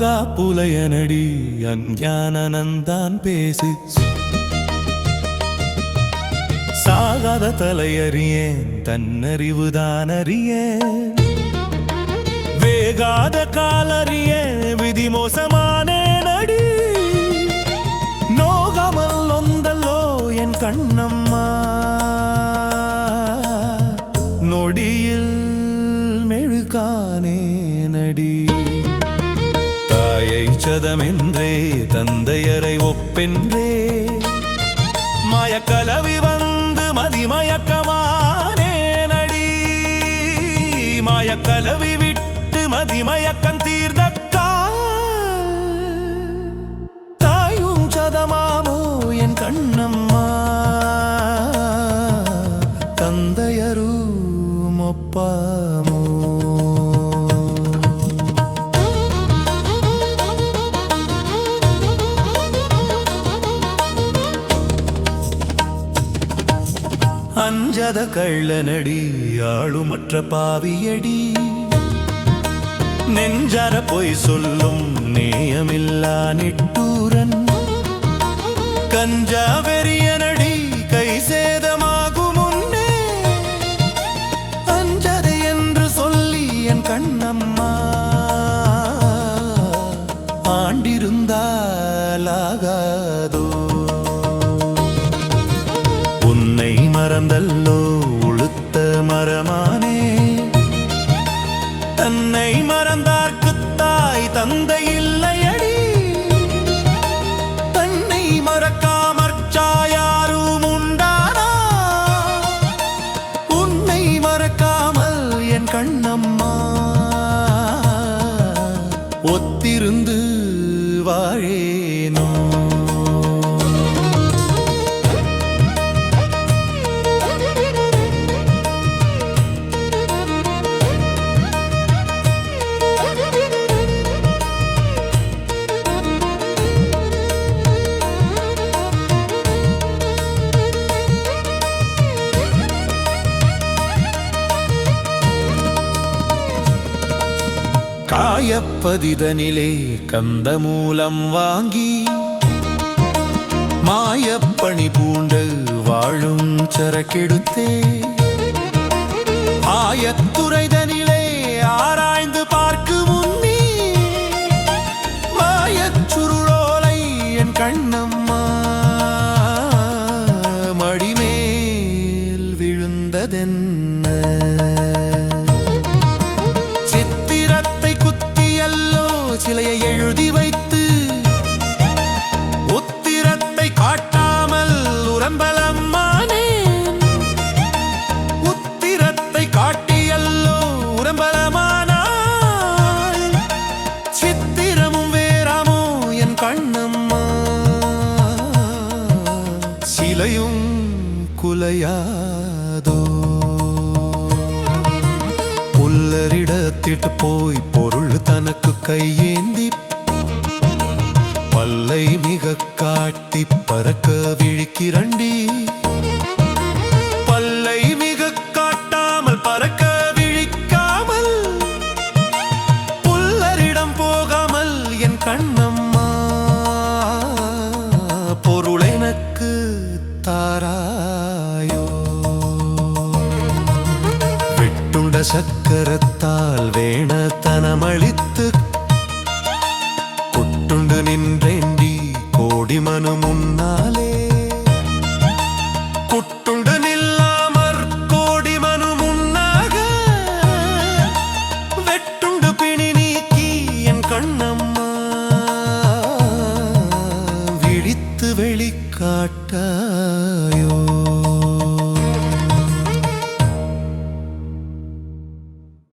ஆகா புலையனடி அஞ்ஞானந்தான் பேசு. சாகாத தலையறியேன் தன்னறிவுதான் அறியேன் வேகாத காலறிய விதி மோசமான நடி நோகமல் ஒந்தல்லோ என் கண்ணம்மா. நொடியில் மெழுகானே. தாயை தந்தையரை ஒப்பென்றே. மயக்கலவி வந்து மதிமயக்கமானே நடி. மயக்கலவி விட்டு மதிமயக்கம் தீர்ந்தக்கா தாயும் சதமாமோ என் கண்ணம்மா. தந்தையரும் ஒப்பாமோ. அஞ்சத கள்ளனடி ஆளுமற்ற பாவியடி. நெஞ்சர பொய் சொல்லும் நேயமில்லா நிட்டூரன். கஞ்சாவே உன்னை மறந்தல்லோ உளுத்த மரமானே. தன்னை மறந்தார்க்கு தாய் காயப்பதிதனிலே கந்த மூலம் வாங்கி மாயப்பணி பூண்டு வாழும் சரக்கெடுத்தே. ஆயத்துறைதனிலே வைத்து உத்திரத்தை காட்டாமல் உரம்பலம்மானே உத்திரத்தை காட்டியல்லோ உரம்பலமானாய் சித்திரமும் வேறாமோ என் கண்ணம்மா. சிலையும் குலையாதோ. புல்லரிடத்திட்டு போய் பொருள் தனக்கு கையேந்தி பல்லை மிக காட்டி பறக்க விழிக்கிறண்டி. பல்லை மிக காட்டாமல் பறக்க விழிக்காமல் புல்லரிடம் போகாமல் என் கண்ணம்மா பொருள் எனக்கு தாராயோ. வெட்டுண்ட சக்கரத்தால் வேண தனமளித்து வெளிக்காட்ட